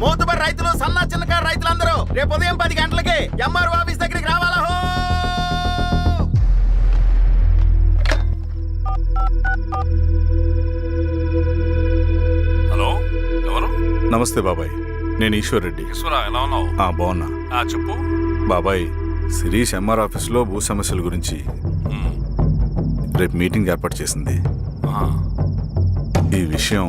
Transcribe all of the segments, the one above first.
మోతుబర్ రైతులు సన్న చిన్నకారు రైతులందరూ రేపు ఉదయం పది గంటలకి ఎంఆర్ఓ ఆఫీస్ దగ్గరికి రావాలా హో? హలో ఎవరు? నమస్తే బాబాయ్ నేను ఈశ్వర్ రెడ్డి. ఈశ్వరా ఎలా ఉన్నావు? ఆ, బాగున్నా. ఆ, చెప్పు. బాబాయ్ శిరీష్ ఎంఆర్ ఆఫీస్లో భూ సమస్యల గురించి రేపు మీటింగ్ ఏర్పాటు చేసింది. ఆ, ఈ విషయం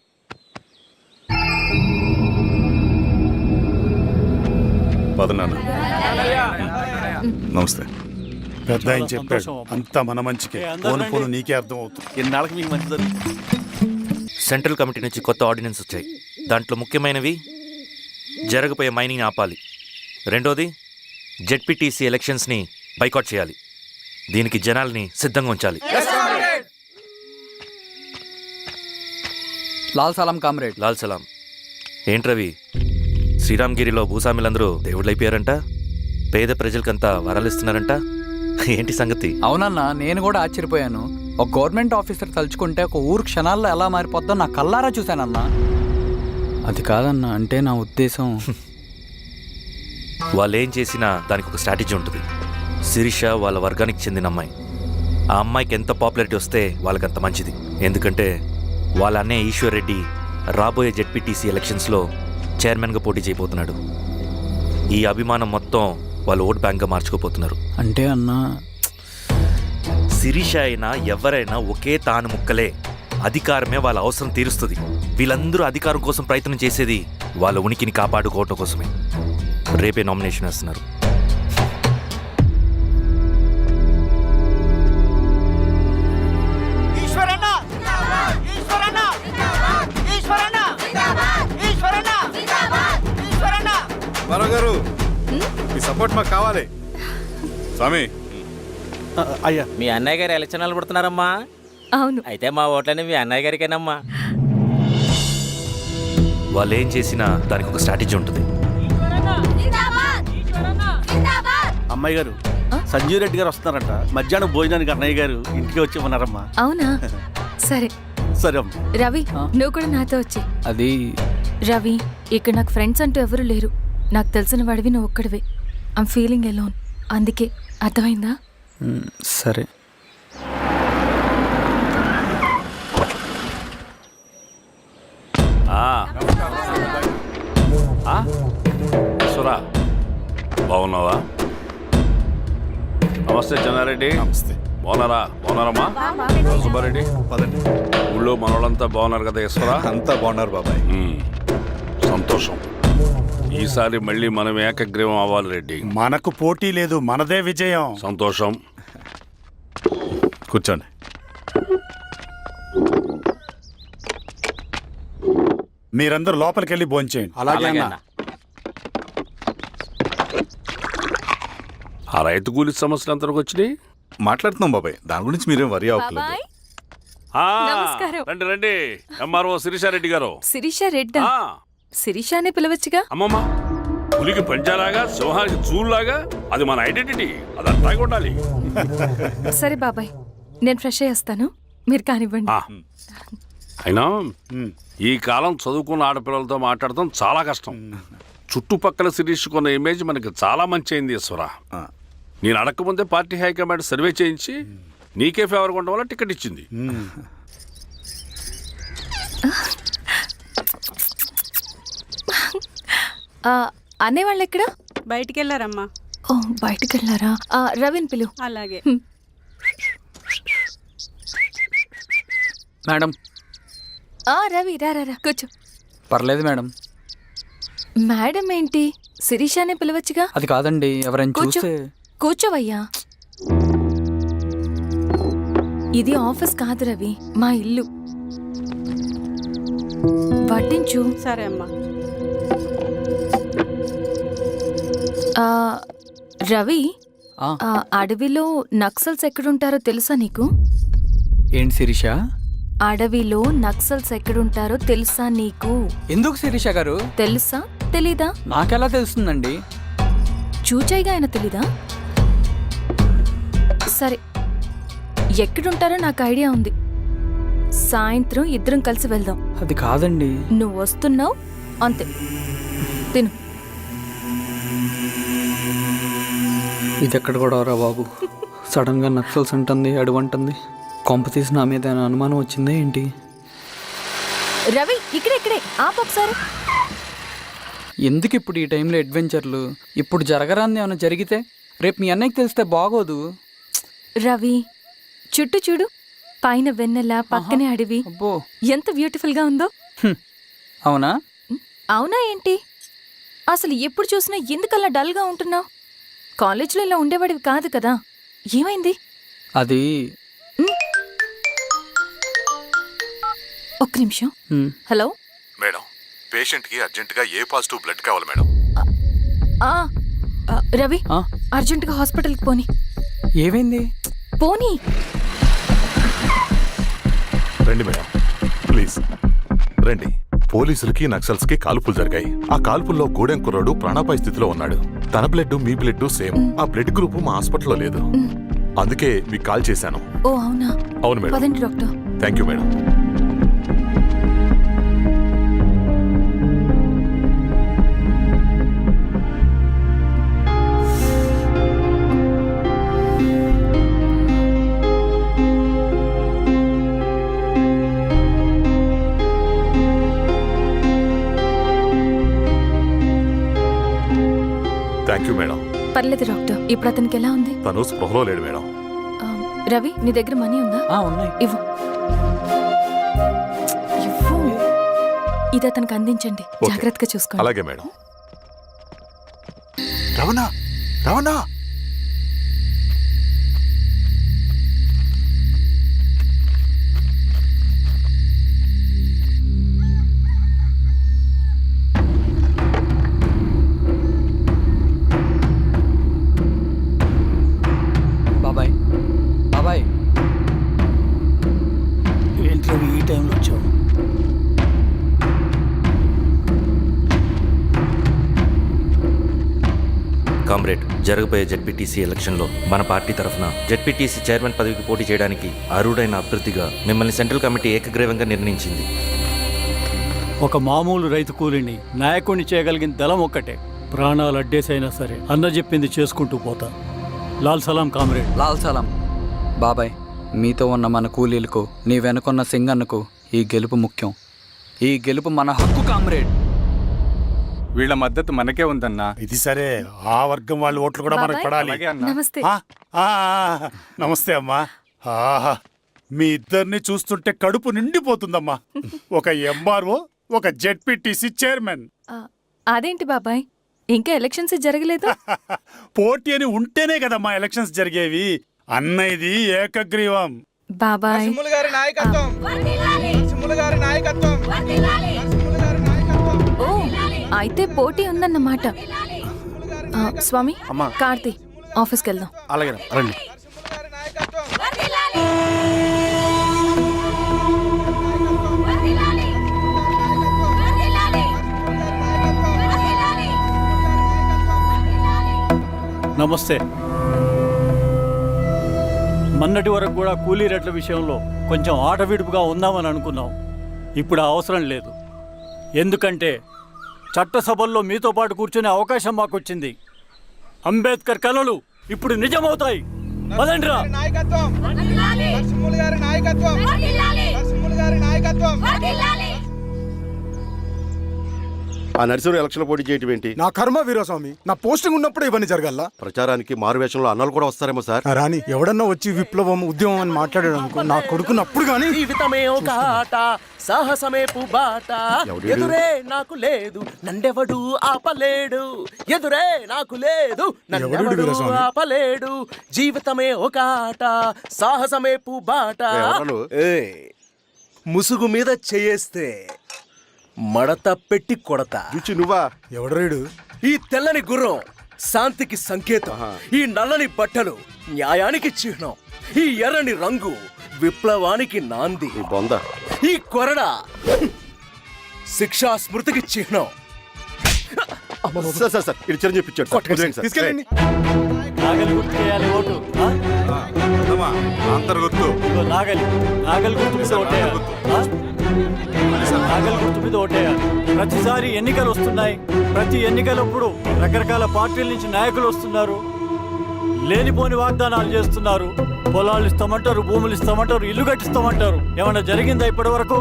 నమస్తే. పెద్ద ఆయన చెప్పాడు అంతా మన మంచికే. పోను పోను నీకే అర్థం అవుతుంది ఎన్నాళ్ళకి మీకు మంచి జరుగుతుంది. సెంట్రల్ కమిటీ నుంచి కొత్త ఆర్డినెన్స్ వచ్చాయి. దాంట్లో ముఖ్యమైనవి జరగబోయే మైనింగ్ ఆపాలి. రెండోది జెడ్పీటీసీ ఎలక్షన్స్ని బైకాట్ చేయాలి. దీనికి జనాల్ని సిద్ధంగా ఉంచాలి. లాల్ సలాం కామ్రేడ్. లాల్ సలాం. ఏంట్రవి? శ్రీరామ్గిరిలో భూస్వాములందరూ దేవుళ్ళైపోయారంట? పేద ప్రజలకంతా వరాలిస్తున్నారంట? ఏంటి సంగతి? అవునన్నా నేను కూడా ఆశ్చర్యపోయాను. ఒక గవర్నమెంట్ ఆఫీసర్ తలుచుకుంటే ఒక ఊరు క్షణాల్లో ఎలా మారిపోద్దో నా కల్లారా చూశానన్నా. అది కాదన్నా అంటే నా ఉద్దేశం. వాళ్ళు ఏం చేసినా దానికి ఒక స్ట్రాటజీ ఉంటుంది. శిరీష వాళ్ళ వర్గానికి చెందిన అమ్మాయి. ఆ అమ్మాయికి ఎంత పాపులారిటీ వస్తే వాళ్ళకి అంత మంచిది. ఎందుకంటే వాళ్ళ అన్నయ్య ఈశ్వర్ రెడ్డి రాబోయే జెడ్పీటీసీ ఎలక్షన్స్లో చైర్మన్గా పోటీ చేయబోతున్నాడు. ఈ అభిమానం మొత్తం వాళ్ళు ఓట్ బ్యాంక్గా మార్చుకోపోతున్నారు అంటే అన్నా శిరీష అయినా ఎవరైనా ఒకే తాను ముక్కలే. అధికారమే వాళ్ళ అవసరం తీరుస్తుంది. వీళ్ళందరూ అధికారం కోసం ప్రయత్నం చేసేది వాళ్ళ ఉనికిని కాపాడుకోవటం కోసమే. రేపే నామినేషన్ వేస్తున్నారు. సపోర్ట్ మాకు కావాలి. స్వామి. అయ్యా. మీ అన్నయ్య గారు ఎలక్షన్ నిలబడుతున్నారమ్మా అవును. అయితే మా ఓట్లని మీ అన్నయ్య గారికేనమ్మా. వాళ్ళు ఏం చేసినా దానికి ఒక స్ట్రాటజీ ఉంటుంది. అమ్మాయి గారు సంజీవ్ రెడ్డి గారు వస్తున్నారంట. మధ్యాహ్నం భోజనానికి అన్నయ్య గారు ఇంటికి వచ్చి ఉన్నారమ్మా. అవునా? సరే. సరే అమ్మా. రవి? నువ్వు కూడా నాతో వచ్చే. అది రవి ఇక్కడ నాకు ఫ్రెండ్స్ అంటూ ఎవరు లేరు. నాకు తెలిసిన వాడివి నువ్వు ఒక్కడివే. ఐమ్ ఫీలింగ్ ఎలోన్ అందుకే అర్థమైందా? సరే. సురా బాగున్నావా? నమస్తే చెన్నారెడ్డి. నమస్తే. బాగున్నారా? బాగున్నారమ్మా? సుబ్బారెడ్డి? పదండి. ఊళ్ళో మనోళ్ళంతా బాగున్నారు కదా ఈశ్వరా? అంతా బాగున్నారు బాబాయ్. ఈసారి మళ్ళీ మనం ఏకగ్రీవం అవ్వాలి రెడ్డి. మనకు పోటీ లేదు మనదే విజయం. సంతోషం. కూర్చోండి. మీరందరూ లోపలికి వెళ్ళి భోంచేయండి అలాగే అన్న. ఆ రైతు కూలి సమస్యలు ఎంతవరకు వచ్చినాయి? మాట్లాడుతున్నాం బాబాయ్. దాని గురించి మీరేం వరి అవ్వట్లేదు బాబాయ్. ఆ, నమస్కారం. రండి రండి. ఎంఆర్ఓ శిరీషారెడ్డి గారు. శిరీష రెడ్డా ఆ, శిరీష అనే పిలవచ్చుగా? అమ్మమ్మ పులికి పంచాలాగా సింహానికి చూలాగా అది మన ఐడెంటిటీ అది అట్లాగే ఉండాలి సరే బాబాయ్ నేను ఫ్రెష్ అయ్యేస్తాను మీరు కానివ్వండి. అయినా ఈ కాలం చదువుకున్న ఆడపిల్లలతో మాట్లాడటం చాలా కష్టం. చుట్టుపక్కల శిరీషుకున్న ఇమేజ్ మనకి చాలా మంచి అయింది ఈశ్వర. నేను అడగకముందే పార్టీ హైకమాండ్ సర్వే చేయించి నీకే ఫేవర్గా ఉండడం వల్ల టికెట్ ఇచ్చింది. అనేవాళ్ళు ఎక్కడ? బయటికి వెళ్ళారమ్మా ఓ బయటికి వెళ్ళారా ఆ, రవిని పిలు. అలాగే. మేడం. ఆ రవి రా రా రా, కూర్చో. పర్లేదు మేడం. మేడం ఏంటి? శిరీషానే పిలవచ్చుగా? అది కాదండి ఎవరైనా కూర్చో. చూస్తే కూర్చోవయ్యా. ఇది ఆఫీస్ కాదు రవి మా ఇల్లు. పట్టించు సరే అమ్మా. రవి ఆ, ఆ అడవిలో నక్సల్స్ ఎక్కడుంటారో తెలుసా నీకు? ఏంటి శిరీష? అడవిలో నక్సల్స్ ఎక్కడుంటారో తెలుసా నీకు? ఎందుకు శిరీష గారు? తెలుసా? తెలీదా? నాకెలా తెలుస్తుందండి? చూచాయిగా ఆయన తెలీదా? సరే ఎక్కడుంటారో నాకు ఐడియా ఉంది. సాయంత్రం ఇద్దరం కలిసి వెళ్దాం. అది కాదండి. నువ్వు వస్తున్నావు? అంతే. తిను. ఇది ఎక్కడ కూడా రా బాబు. సడన్గా నక్సల్స్ అంటుంది అడువంటుంది కొంప తీసి నా మీద అనుమానం వచ్చిందే ఏంటి? రవి ఇక్కడే ఇక్కడే. ఆపు ఒకసారి. ఎందుకు ఇప్పుడు ఈ టైంలో అడ్వెంచర్లు? ఇప్పుడు జరగరాంది ఏమైనా జరిగితే? రేపు మీ అన్నయ్యకి తెలిస్తే బాగోదు. రవి చుట్టూ చూడు. పైన వెన్నెల పక్కనే అడవి. అబ్బో. ఎంత బ్యూటిఫుల్గా ఉందో. అవునా? అవునా ఏంటి? అసలు ఎప్పుడు చూసినా ఎందుకలా డల్గా ఉంటున్నావు? కాలేజీలో ఇలా ఉండేవాడివి కాదు కదా. ఏమైంది? అది ఒక్క నిమిషం. హలో? మేడం పేషెంట్కి అర్జెంట్గా ఏ పాజిటివ్ బ్లడ్ కావాలి మేడం? ఆ ఆ, రవి ఆ, అర్జెంటుగా హాస్పిటల్కి పోని. ఏమైంది? పోనీ. రండి మేడం ప్లీజ్. రండి. పోలీసులకి నక్సల్స్కి కాల్పులు జరిగాయి. ఆ కాల్పుల్లో గూడెం కుర్రాడు ప్రాణాపాయ స్థితిలో ఉన్నాడు. తన బ్లడ్ మీ బ్లడ్ సేమ్. ఆ బ్లడ్ గ్రూప్ మా హాస్పిటల్లో లేదు. అందుకే మీకు కాల్ చేశాను. ఓ అవునా? అవును madam. Doctor. Thank you madam. Thank you madam పర్లేదు డాక్టర్. ఇప్పుడు అతనికి ఎలా ఉంది? తను స్పృహలో లేడు మేడం ఆ, రవి నీ దగ్గర మనీ ఉందా? ఆ, ఉన్నాయి. ఇవ్వు. ఇవ్వు. ఇది అతనికి అందించండి. జాగ్రత్తగా చూసుకోండి. అలాగే మేడం రవణ! రవణ! జరగబోయే జెడ్పీటీసీ ఎలక్షన్లో మన పార్టీ తరఫున జెడ్పీటీసీ చైర్మన్ పదవికి పోటీ చేయడానికి అర్హుడైన అభ్యర్థిగా మిమ్మల్ని సెంట్రల్ కమిటీ ఏకగ్రీవంగా నిర్ణయించింది. ఒక మామూలు రైతు కూలిని నాయకుడిని చేయగలిగిన దళం ఒక్కటే. ప్రాణాలు అడ్డేసైనా సరే అన్న చెప్పింది చేసుకుంటూ పోతా. లాల్ సలాం కామ్రేడ్. లాల్ సలాం. బాబాయ్ మీతో ఉన్న మన కూలీలకు నీ వెనుకున్న సింగన్నకు ఈ గెలుపు ముఖ్యం. ఈ గెలుపు మన హక్కు కామ్రేడ్. వీళ్ళ మద్దతు మనకే ఉందన్నా. ఇది సరే ఆ వర్గం వాళ్ళ ఓట్లు కూడా మనకు. పడాలి. అలాగే అన్నా. నమస్తే. ఆ, ఆ, ఆ, నమస్తే అమ్మా. ఆహా మీ ఇద్దరిని చూస్తుంటే కడుపు నిండిపోతుందమ్మా. ఒక ఎంఆర్ఓ ఒక జెడ్పీటీసీ చైర్మన్. ఆ, అదేంటి బాబాయ్? ఇంకా ఎలక్షన్స్ జరగలేదు? పోటీ అని ఉంటేనే కదమ్మా ఎలక్షన్స్ జరిగేవి. అన్నయ్యది ఏకగ్రీవం. బాబాయ్. ఓ అయితే పోటీ ఉందన్నమాట. ఆ, స్వామి అమ్మా. కార్తీ ఆఫీస్కి వెళ్దాం అలాగే రండి. నమస్తే. మొన్నటి వరకు కూడా కూలీ రేట్ల విషయంలో కొంచెం ఆట విడుపుగా ఉందామని అనుకున్నాం. ఇప్పుడు ఆ అవసరం లేదు. ఎందుకంటే చట్టసభల్లో మీతో పాటు కూర్చునే అవకాశం మాకు వచ్చింది అంబేద్కర్ కలలు ఇప్పుడు నిజమవుతాయి. పదండ్రా. ఆ నరసింహ ఎలక్షన్ పోటీ చేయటం ఏంటి? నా కర్మ వీరస్వామి నా పోస్టింగ్ ఉన్నప్పుడే ఇవన్నీ జరగాల? ప్రచారానికి మారువేషంలో అన్నలు కూడా వస్తారేమో సార్. రాని ఎవడన్నా వచ్చి విప్లవం ఉద్యమం అని మాట్లాడాడు అనుకో నా కొడుకున్నప్పుడు కానీ జీవితమే ఒక ఆట సాహసమే పుబాట. ఎవడీడు? ఎదురే నాకు లేదు నండెవడు ఆపలేడు. ఎదురే నాకు లేదు నండెవడు? ఆపలేడు. జీవితమే ఒక ఆట సాహసమే? ఏయ్, ముసుగు మీద చేయేస్తే మడత పెట్టి కొడతా. రుచి నువ్వా? ఎవడరేడు ఈ తెల్లని గుర్రం శాంతికి సంకేతం. ఈ నల్లని బట్టలు న్యాయానికి చిహ్నం. ఈ ఎర్రని రంగు విప్లవానికి నాంది. ఈ బొంద. ఈ కొరడ శిక్షా స్మృతికి చిహ్నం. సార్ సార్ సార్ ఇది చిరంజీవి. తీసుకెళ్ళండి. నాగలి గుర్తు చేయాలి ఓటు నాగలి. నాగలి గుర్తు? నాగలి గుర్తు మీద ఓటేయాలి. ప్రతిసారి ఎన్నికలు వస్తున్నాయి. ప్రతి ఎన్నికలప్పుడు రకరకాల పార్టీల నుంచి నాయకులు వస్తున్నారు. లేనిపోని వాగ్దానాలు చేస్తున్నారు. పొలాలు ఇస్తామంటారు భూములు ఇస్తామంటారు ఇల్లు కట్టిస్తామంటారు. ఏమన్నా జరిగిందా ఇప్పటి వరకు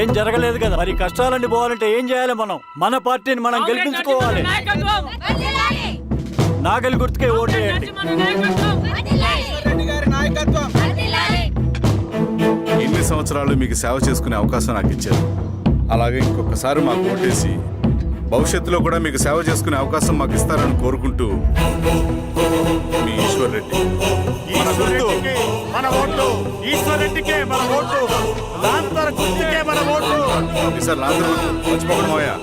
ఏం జరగలేదు కదా. మరి కష్టాలన్నీ పోవాలంటే ఏం చేయాలి మనం? మన పార్టీని మనం గెలిపించుకోవాలి. నాగలి గుర్తుకే ఓటేయండి. ఇన్ని సంవత్సరాలు మీకు సేవ చేసుకునే అవకాశం నాకు ఇచ్చారు. అలాగే ఇంకొకసారి మాకు ఓటేసి భవిష్యత్తులో కూడా మీకు సేవ చేసుకునే అవకాశం మాకు ఇస్తారని కోరుకుంటూ మీ ఈశ్వర్ రెడ్డి మన ఓట్లు ఈశ్వర్ రెడ్డికే మన ఓట్లు లాంతర్ గుర్తుకే మన ఓట్లు సార్ లాంతర్ మర్చిపోకుండా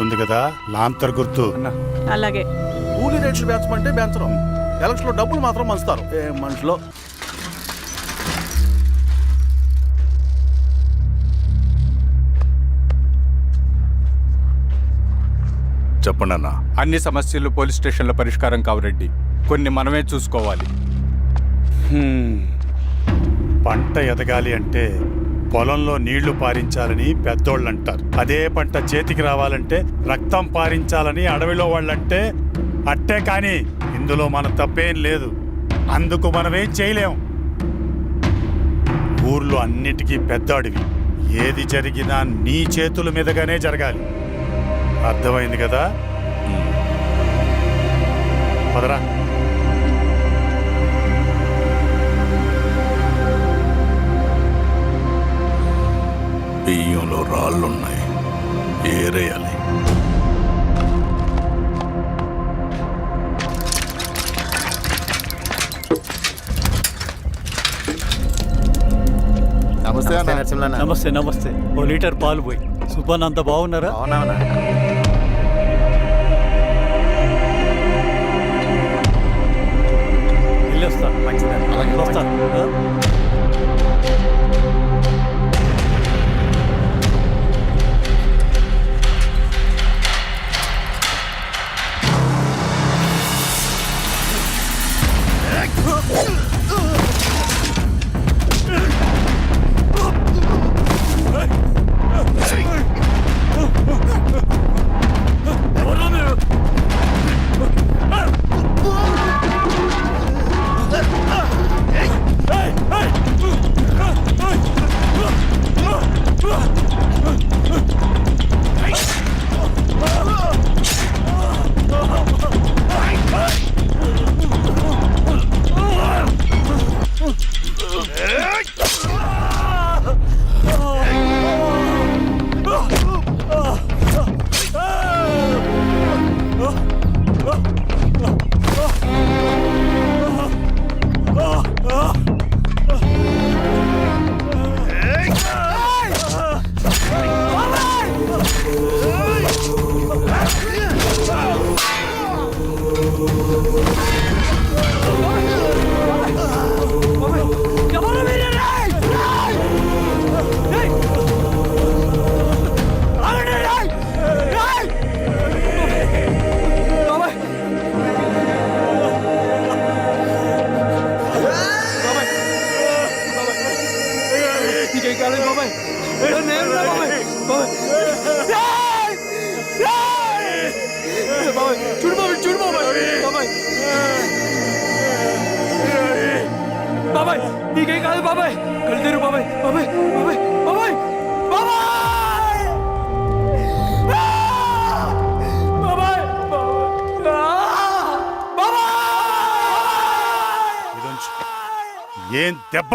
గుర్తుంది కదా? లాంతర్ గుర్తు. అలాగే. కూలీ రేట్లు పెంచమంటే పెంచడం. ఎలక్షన్లో డబ్బులు మాత్రం మంచుతారు ఏ మనుషులో? చెప్పండి అన్న. అన్ని సమస్యలు పోలీస్ స్టేషన్లో పరిష్కారం కావు రెడ్డి. కొన్ని మనమే చూసుకోవాలి. పంట ఎదగాలి అంటే పొలంలో నీళ్ళు పారించాలని పెద్దోళ్ళు అంటారు అదే పంట చేతికి రావాలంటే రక్తం పారించాలని అడవిలో వాళ్ళంటే అట్టే కానీ ఇందులో మన తప్పేం లేదు. అందుకు మనమేం చేయలేం. ఊర్లో అన్నిటికీ పెద్ద అడవి. ఏది జరిగినా నీ చేతుల మీదుగానే జరగాలి. అర్థమైంది కదా? పదరా. బియ్యంలో రాళ్ళున్నాయి. ఏరేయాలి. నమస్తే అన్న. నమస్తే నమస్తే ఓ లీటర్ పాలు పోయి. సుపన్ అంత బాగున్నారా? అవునా వెళ్ళొస్తా. వస్తా. ఆ?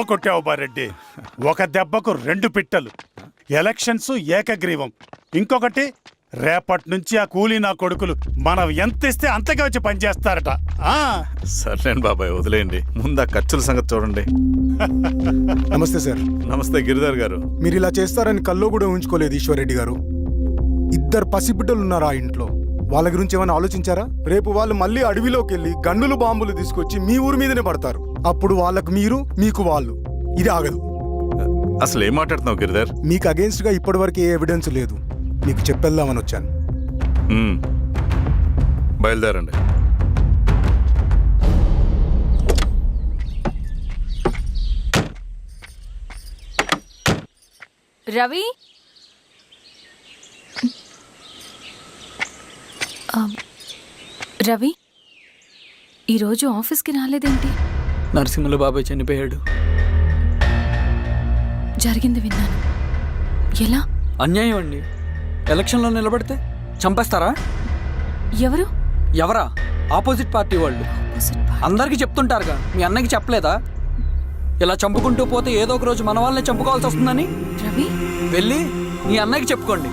కొట్టావు బారెడ్డి. ఒక దెబ్బకు రెండు పిట్టలు. ఎలక్షన్స్ ఏకగ్రీవం. ఇంకొకటి రేపటి నుంచి ఆ కూలీ నా కొడుకులు మనం ఎంత ఇస్తే అంతగా వచ్చి పనిచేస్తారట. ఆ? సర్లేండి బాబాయ్ వదిలేయండి. ముందు ఆ ఖర్చుల సంగతి చూడండి. నమస్తే సార్. నమస్తే గిరిధర్ గారు. మీరు ఇలా చేస్తారని కల్లో కూడా ఉంచుకోలేదు ఈశ్వర్రెడ్డి గారు. ఇద్దరు పసిబిడ్డలు ఉన్నారు ఆ ఇంట్లో? వాళ్ళ గురించి ఏమైనా ఆలోచించారా? రేపు వాళ్ళు మళ్ళీ అడవిలోకి వెళ్ళి గన్నులు బాంబులు తీసుకొచ్చి మీ ఊరి మీదనే పడతారు. అప్పుడు వాళ్ళకు మీరు మీకు వాళ్ళు. ఇది ఆగదు. అసలు ఏం మాట్లాడుతున్నావు గిరిధర్? మీకు అగేన్స్ట్గా ఇప్పటివరకు ఏ ఎవిడెన్స్ లేదు. మీకు చెప్పేద్దామని వచ్చాను. బయలుదేరండి. రవి? రవి? ఈరోజు ఆఫీస్కి రాలేదేంటి? నరసింహుల బాబాయ్ చనిపోయాడు. జరిగింది విన్నాను. ఎలా? అన్యాయం అండి. ఎలక్షన్లో నిలబడితే చంపేస్తారా? ఎవరు? ఎవరా? ఆపోజిట్ పార్టీ వాళ్ళు. అందరికీ చెప్తుంటారుగా మీ అన్నకి చెప్పలేదా? ఇలా చంపుకుంటూ పోతే ఏదో ఒక రోజు మన వాళ్ళని చంపుకోవాల్సి వస్తుందని? రవి? వెళ్ళి మీ అన్నకి చెప్పుకోండి.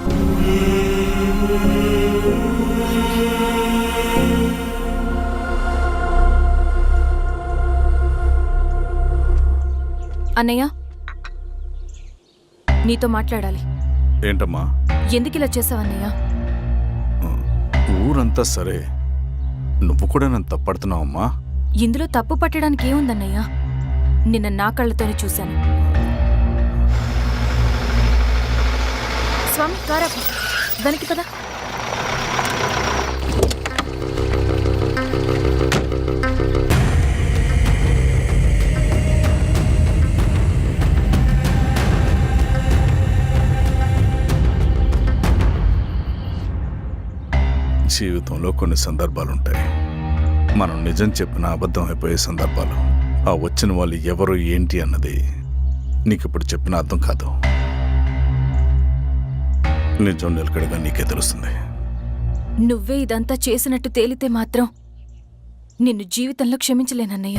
అన్నయ్య? నీతో మాట్లాడాలి. ఏంటమ్మా? ఎందుకు ఇలా చేసావు అన్నయ్య? ఊరంతా సరే. నువ్వు కూడా నన్ను తప్పడుతున్నావమ్మా? ఇందులో తప్పు పట్టడానికి ఏముందన్నయ్య? నిన్న నా కళ్ళతోనే చూశాను. స్వామి కారాపు దానికి పద. జీవితంలో కొన్ని సందర్భాలుంటాయి. మనం నిజం చెప్పిన అబద్ధం అయిపోయే సందర్భాలు. ఆ వచ్చిన వాళ్ళు ఎవరు ఏంటి అన్నది నీకు ఇప్పుడు చెప్పిన అర్థం కాదు. నిజం నిలకడగా నీకే తెలుస్తుంది. నువ్వే ఇదంతా చేసినట్టు తేలితే మాత్రం నిన్ను జీవితంలో క్షమించలేనన్నయ్య.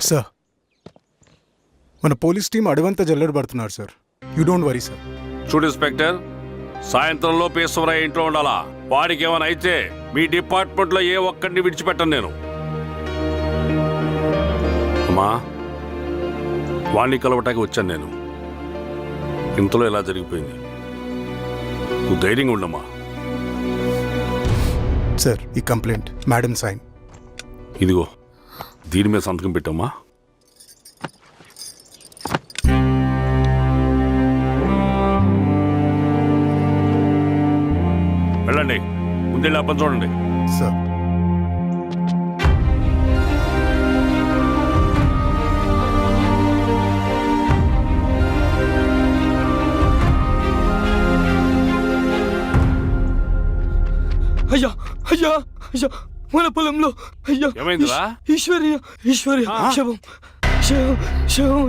సార్ మన పోలీస్ టీం అడవంతా జల్లెడ పడుతున్నారు sir. You don't worry sir చూడు ఇన్స్పెక్టర్ సాయంత్రంలో లోపు ఇంట్లో ఉండాలా? వాడికి ఏమైనా అయితే మీ డిపార్ట్మెంట్లో ఏ ఒక్కడిని విడిచిపెట్టను నేను. అమ్మా వాణ్ణి కలవటానికి వచ్చాను నేను. ఇంతలో ఇలా జరిగిపోయింది? నువ్వు ధైర్యంగా ఉండమ్మా. సార్ ఈ కంప్లైంట్ మేడం సైన్. ఇదిగో దీని మీద సంతకం పెట్టమ్మా. వెళ్ళండి. ముందెళ్ళి అప్పని చూడండి. సార్. అయ్యా అయ్యా మన పొలంలో అయ్యా ఏమైందిరా? ఈశ్వర్య ఈశ్వర్య శవం శవం శవం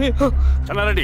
చల్లారెడ్డి.